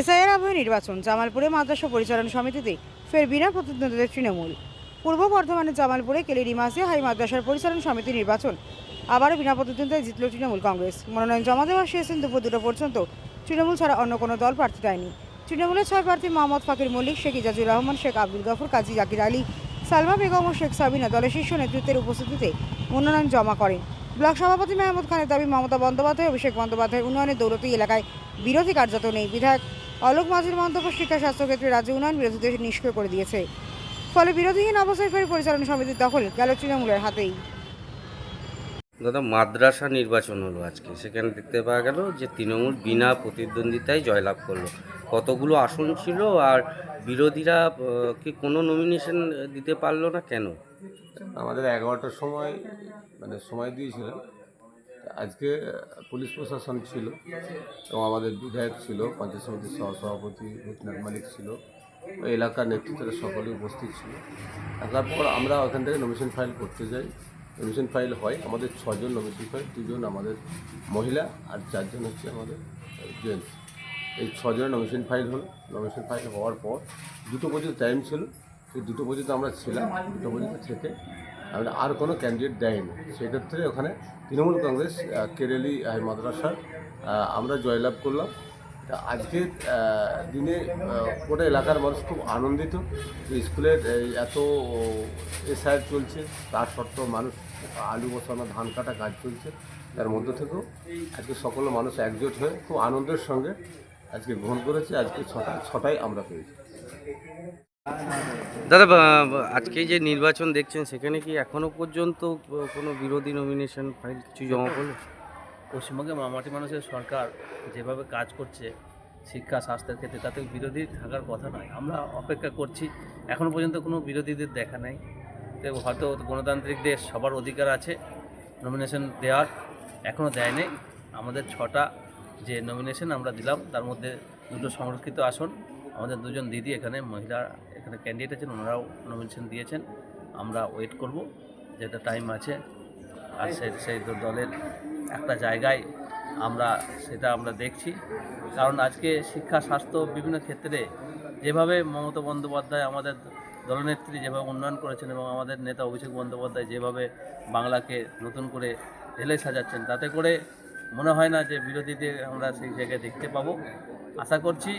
এসআইয়ের আবহে নির্বাচন, জামালপুরে মাদ্রাসা পরিচালন সমিতিতে ফের বিনা প্রতিদ্বন্দ্বিতা তৃণমূল। পূর্ব বর্ধমানের জামালপুরে কেলেরি মাসে হাই মাদ্রাসার পরিচালন সমিতি নির্বাচন। আবারও বিনা প্রতিদ্বন্দ্বিতায় জিতল তৃণমূল কংগ্রেস। মনোনয়ন জমা দেওয়া শেষদিন দুপুর দুটো পর্যন্ত। তৃণমূল ছাড়া অন্য কোনো দল প্রার্থী দেয়নি। তৃণমূলের ছয় প্রার্থী মোহাম্মদ ফাকির মল্লিক, শেখ ইজাজুর রহমান, শেখ আব্দুল গফর, কাজী জাকির আলী, সালমা বেগম ও শেখ সাবিনা দলের শীর্ষ নেতৃত্বের উপস্থিতিতে মনোনয়ন জমা করেন। ব্লক সভাপতি মেহমুদ খানের দাবি মমতা বন্দ্যোপাধ্যায়, অভিষেক বন্দ্যোপাধ্যায় উন্নয়নের দৌলতি এলাকায় বিরোধী কার্যত নেই। বিধায়ক অলোক মাঝির মন্তব্য শিক্ষা স্বাস্থ্যক্ষেত্রে রাজ্য উন্নয়ন বিরোধীদের নিষ্ক্রিয় করে দিয়েছে। ফলে বিরোধীহীন অবস্থায় ফের পরিচালনা সমিতির দখল গেল তৃণমূলের হাতেই। দাদা মাদ্রাসা নির্বাচন হলো আজকে। সেখানে দেখতে পাওয়া গেল যে তৃণমূল বিনা প্রতিদ্বন্দ্বিতায় জয়লাভ করল। কতগুলো আসন ছিল আর বিরোধীরা কি কোনো নমিনেশন দিতে পারল না কেন? আমাদের এগারোটার সময় মানে সময় দিয়েছিলেন। আজকে পুলিশ প্রশাসন ছিল এবং আমাদের বিধায়ক ছিল, পঞ্চায়েত সমিতির সহসভাপতি ভূতনাথ মালিক ছিল। এলাকার নেতৃত্বরা সকলে উপস্থিত ছিল। তারপর আমরা ওখান থেকে নমিশন ফাইল করতে যাই। নমিশন ফাইল হয়, আমাদের ছজন নমিশন ফাইল দুজন আমাদের মহিলা আর চারজন হচ্ছে আমাদের জেন্টস এই ছজনের নমিশন ফাইল হলো। নমিশন ফাইল হওয়ার পর দুটো পর্যন্ত টাইম ছিল। সেই দুটো পর্যন্ত আমরা ছিলাম। দুটো পর্যন্ত থেকে আর কোনো ক্যান্ডিডেট দেয়নি। সেক্ষেত্রে ওখানে তৃণমূল কংগ্রেস কেরেলি হাই মাদ্রাসার আমরা জয়লাভ করলাম। আজকের দিনে গোটা এলাকার মানুষ খুব আনন্দিত যে স্কুলের এত এসআর চলছে, তার সত্ত্বেও মানুষ আলু বসানো, ধান কাটা কাজ চলছে। তার মধ্য থেকেও আজকে সকল মানুষ একজোট হয়ে খুব আনন্দের সঙ্গে আজকে গ্রহণ করেছে। আজকে ছটা ছটায় আমরা পেয়েছি। দাদা আজকে যে নির্বাচন দেখছেন সেখানে কি এখনও পর্যন্ত কোনো বিরোধী নমিনেশন ফাইল কিছু জমা পড়ল? পশ্চিমবঙ্গে মামাটি মানুষের সরকার যেভাবে কাজ করছে শিক্ষা স্বাস্থ্যের ক্ষেত্রে তাতে বিরোধী থাকার কথা নয়। আমরা অপেক্ষা করছি এখনও পর্যন্ত কোনো বিরোধীদের দেখা নেই। তো হয়তো গণতান্ত্রিক দেশ সবার অধিকার আছে নমিনেশন দেওয়ার এখনও দেয় নেই। আমাদের ছটা যে নমিনেশন আমরা দিলাম তার মধ্যে দুটো সংরক্ষিত আসন আমাদের দুজন দিদি এখানে মহিলা এখানে ক্যান্ডিডেট আছেন, ওনারাও নমিনেশন দিয়েছেন। আমরা ওয়েট করব যেটা টাইম আছে, আর সেই সেই দলের একটা জায়গায় আমরা, সেটা আমরা দেখছি। কারণ আজকে শিক্ষা, স্বাস্থ্য বিভিন্ন ক্ষেত্রে যেভাবে মমতা বন্দ্যোপাধ্যায় আমাদের দলনেত্রী যেভাবে উন্নয়ন করেছেন এবং আমাদের নেতা অভিষেক বন্দ্যোপাধ্যায় যেভাবে বাংলাকে নতুন করে ঢেলে সাজাচ্ছেন, তাতে করে মনে হয় না যে বিরোধীদের আমরা সেই জায়গায় দেখতে পাবো। আশা করছি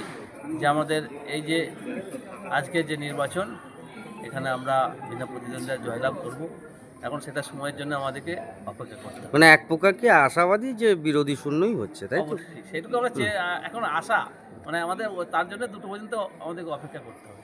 যে আমাদের এই যে আজকে যে নির্বাচন এখানে আমরা বিনা প্রতিদ্বন্দ্বিতা জয়লাভ করব। এখন সেটা সময়ের জন্য আমাদেরকে অপেক্ষা করতে হবে। মানে এক প্রকার কি আশাবাদী যে বিরোধী শূন্যই হচ্ছে তাই তো? সেটুকু আমরা এখন আশা। মানে আমাদের তার জন্য দুটো পর্যন্ত আমাদেরকে অপেক্ষা করতে হবে।